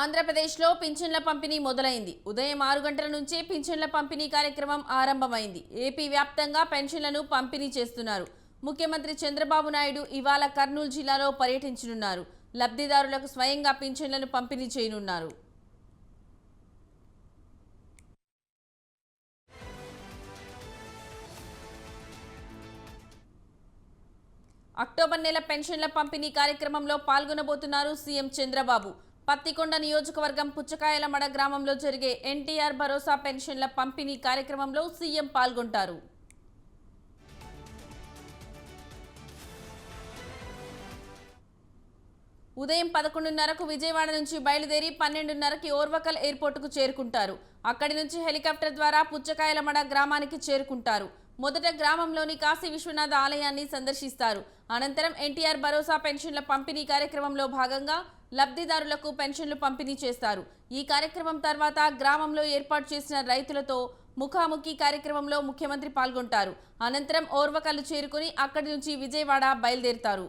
ఆంధ్రప్రదేశ్లో పింఛన్ల పంపిణీ మొదలైంది. ఉదయం ఆరు గంటల నుంచే పింఛన్ల పంపిణీ కార్యక్రమం ఆరంభమైంది. ఏపీ వ్యాప్తంగా పెన్షన్లను పంపిణీ చేస్తున్నారు. ముఖ్యమంత్రి చంద్రబాబు నాయుడు ఇవాళ కర్నూలు జిల్లాలో పర్యటించనున్నారు. లబ్ధిదారులకు స్వయంగా పింఛన్లను పంపిణీ చేయనున్నారు. అక్టోబర్ నెల పెన్షన్ల పంపిణీ కార్యక్రమంలో పాల్గొనబోతున్నారు సీఎం చంద్రబాబు. పత్తికొండ నియోజకవర్గం పుచ్చకాయలమడ గ్రామంలో జరిగే ఎన్టీఆర్ భరోసా పెన్షన్ల పంపిణీ కార్యక్రమంలో సీఎం పాల్గొంటారు. ఉదయం పదకొండున్నరకు విజయవాడ నుంచి బయలుదేరి పన్నెండున్నరకి ఓర్వకల్ ఎయిర్పోర్టుకు చేరుకుంటారు. అక్కడి నుంచి హెలికాప్టర్ ద్వారా పుచ్చకాయలమడ గ్రామానికి చేరుకుంటారు. మొదట గ్రామంలోని కాశీ విశ్వనాథ ఆలయాన్ని సందర్శిస్తారు. అనంతరం ఎన్టీఆర్ భరోసా పెన్షన్ల పంపిణీ కార్యక్రమంలో భాగంగా లబ్ధిదారులకు పెన్షన్లు పంపిణీ చేస్తారు. ఈ కార్యక్రమం తర్వాత గ్రామంలో ఏర్పాటు చేసిన రైతులతో ముఖాముఖి కార్యక్రమంలో ముఖ్యమంత్రి పాల్గొంటారు. అనంతరం ఓర్వకల్లు చేరుకుని అక్కడి నుంచి విజయవాడ బయలుదేరుతారు.